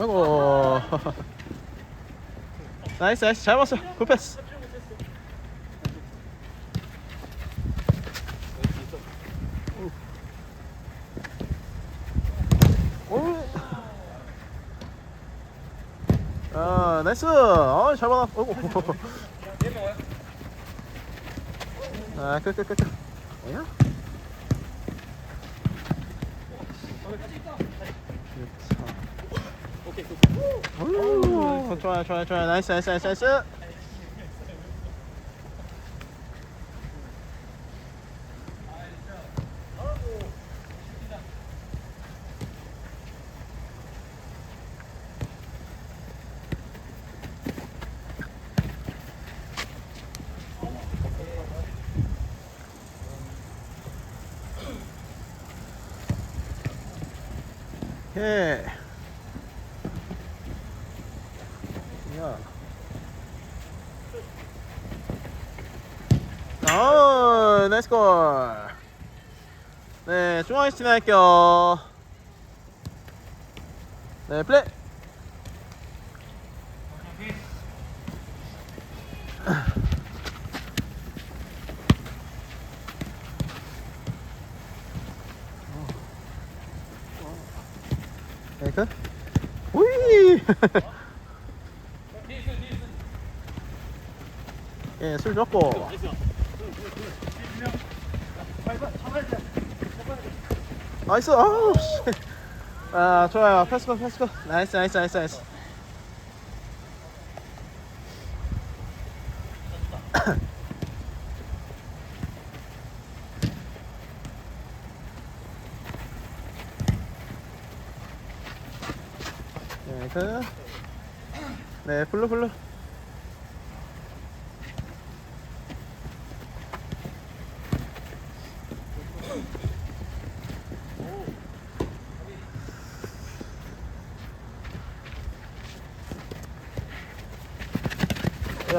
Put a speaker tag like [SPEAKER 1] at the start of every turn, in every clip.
[SPEAKER 1] 아이고. 나이스, 나이스. 잘 봤어. 굿패스. 오. 아, 나이스. 아, 잘 받아. 어이구. 아, 끝, 끝, 끝, 끝. 뭐야? 오, 좋아요, 좋아요, 좋아요. 나이스, 나이스, 나이스, 나이스. 오케이. 야. 어, 나이스 골. 네, 중앙에 진행할게요. 네, 플레이. 메이크. 우이. 예, 술 줬고. 나이스. 아우 씨. 아, 좋아요. 패스컷, 패스컷. 나이스, 나이스, 나이스, 나이스. 네, 그. 네, 블루, 블루.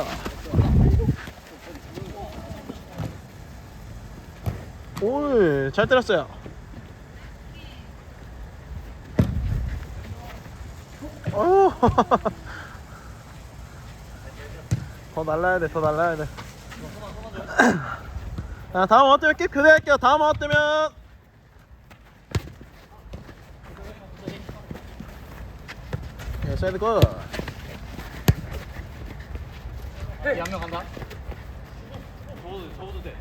[SPEAKER 1] 야. 오, 잘 때렸어요. 오. 더 날라야 돼, 더 날라야 돼. 자, 다음 어 뜨면 킵 교대할게요. 다음 어 뜨면. 예, 사이드 굿.
[SPEAKER 2] 양명 간다. 접어도 접어도 돼.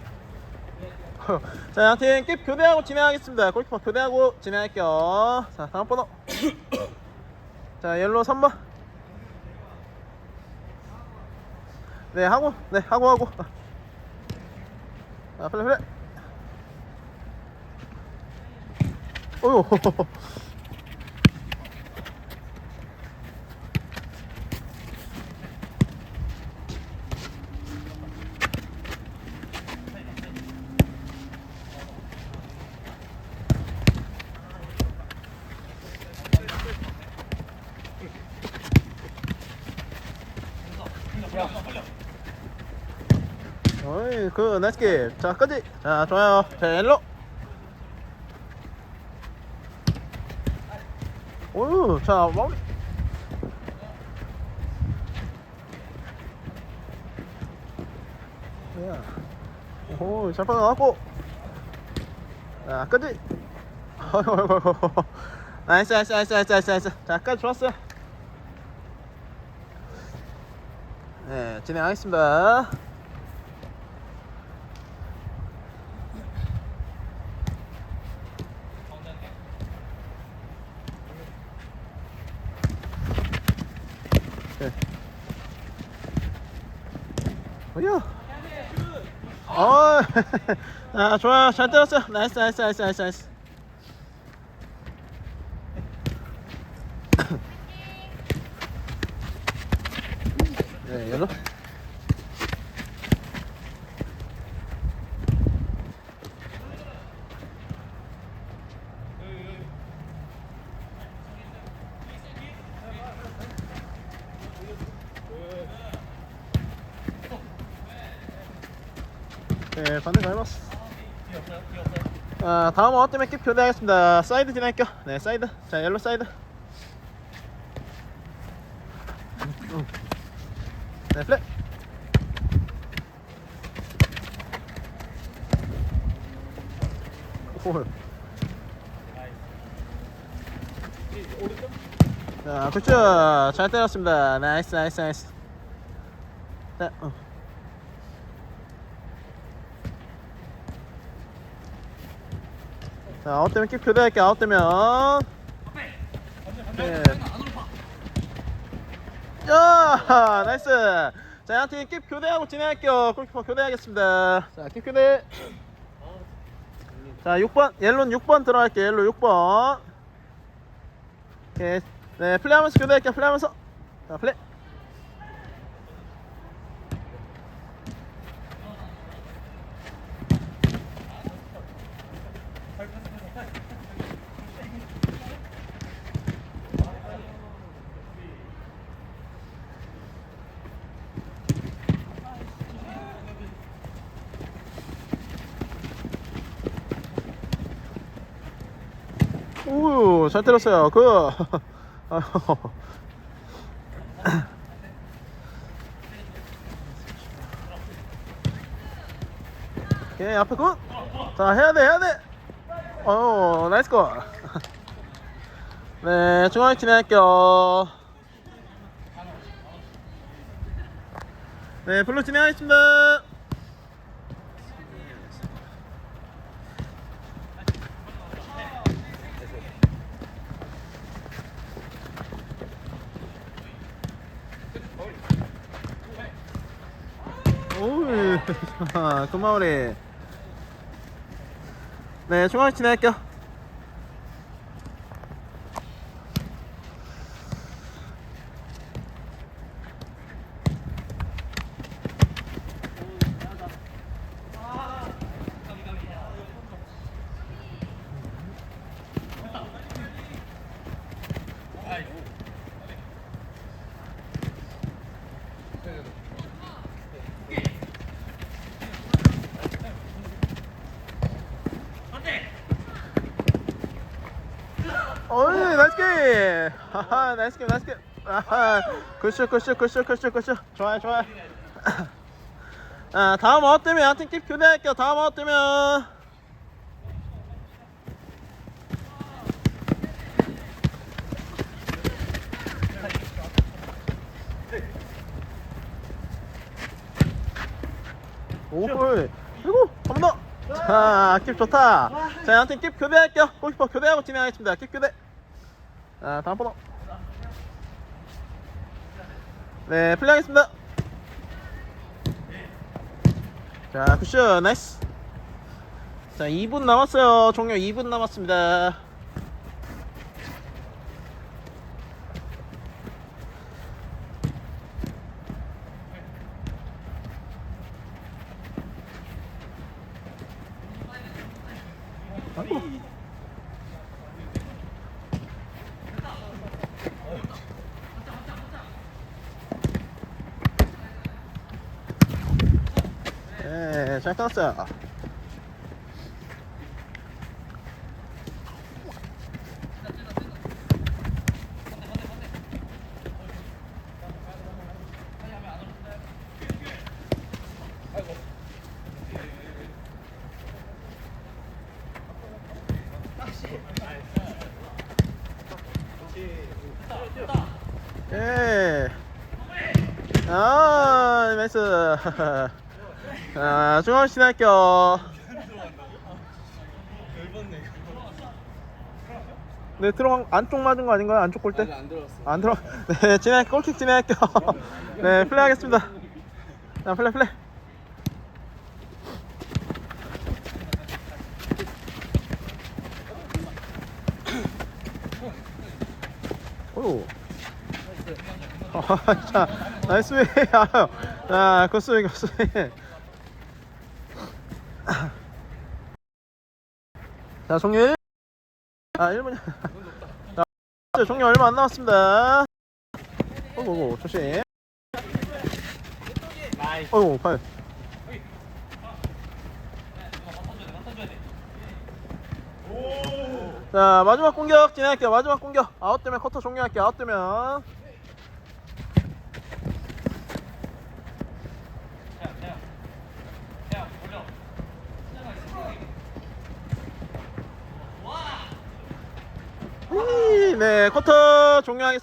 [SPEAKER 1] 자, 양팀 킵 교대하고 진행하겠습니다. 골키퍼 교대하고 진행할게요. 자, 다음 번호. 자, 옐로우 3번. 네, 하고, 네, 하고, 하고. 자, 플레이, 플레이. 어휴. 그, 나이스 킵. 자, 끝이. 자, 좋아요. 자, 옐로. 어휴, 자, 마무리. 야. 오, 잘 빠져나왔고. 자, 끝이. 나이스, 나이스, 나이스, 나이스, 나이스, 나이스. 자, 끝 좋았어요. 네, 진행하겠습니다. 네. 어디야? 어, 아, 좋아요. 잘 때렸어요. 나이스, 나이스, 나이스, 나이스, 나이스. 네, 열어. 네, 반대 잘 봤어. 아, 다음 어때 몇개 교대하겠습니다. 사이드 진행할게요. 네, 사이드. 자, 옐로 사이드. 네, 플랫. 자, 그쵸. 잘 때렸습니다. 나이스, 나이스, 나이스. 네, 어. 자, 아웃 되면 킥 교대할게, 아웃 되면. 네. 야, 나이스. 자, 양팀 킵 교대하고 진행할게요. 골키퍼 교대하겠습니다. 자, 킵 교대. 자, 6번, 옐로는 6번 들어갈게요. 옐로 6번. 오케이. 네, 플레이하면서 교대할게요. 플레이하면서. 자, 플레이. 우, 잘 때렸어요. 그. 오케이, 앞에 굿. 자, 해야 돼, 해야 돼. 어, 나이스 거. 네, 중앙에 진행할게요. 네, 블루 진행하겠습니다. 오우, 금마무리. 네, 진행할게요. 어이, 나이스 게임! 하하, 나이스 게임, 나이스 게임! 아하, 굿슛, 굿슛, 굿슛, 굿슛, 굿슛. 좋아요, 좋아요. 아, 다음 아웃 되면 한팀 킵 교대할게요. 다음 아웃 되면. 오홀 그리고 한번 더. 자, 킵 좋다. 자, 한팀 킵 교대할게요. 골키퍼 교대하고 진행하겠습니다. 킵 교대. 자, 다음 번호. 네, 플레이하겠습니다. 자, 굿샷, 나이스. 자, 2분 남았어요. 종료 2분 남았습니다. 아이고. 네, 잘 끊었어요. 예. 아, 나이스. 아, 중앙 신할게요. 네, 들어간 안쪽 맞은 거 아닌가요? 안쪽 골대?
[SPEAKER 2] 안 들어왔어.
[SPEAKER 1] 안 들어. 네, 진행 골킥 진행할게요. 네, 플레이 하겠습니다. 자, 플레이 플레이. 오. 아, 자, 나이스 웨이. 아유. 자, 굿스윙, 굿스윙. 자, 종료 1. 아, 1분. 자, 종료 얼마 안 남았습니다. 오고, 조심. 어이구, 팔. 자, 마지막 공격 진행할게요. 마지막 공격. 아웃 되면 커터 종료할게요. 아웃 되면. 네, 쿼터 종료하겠습니다.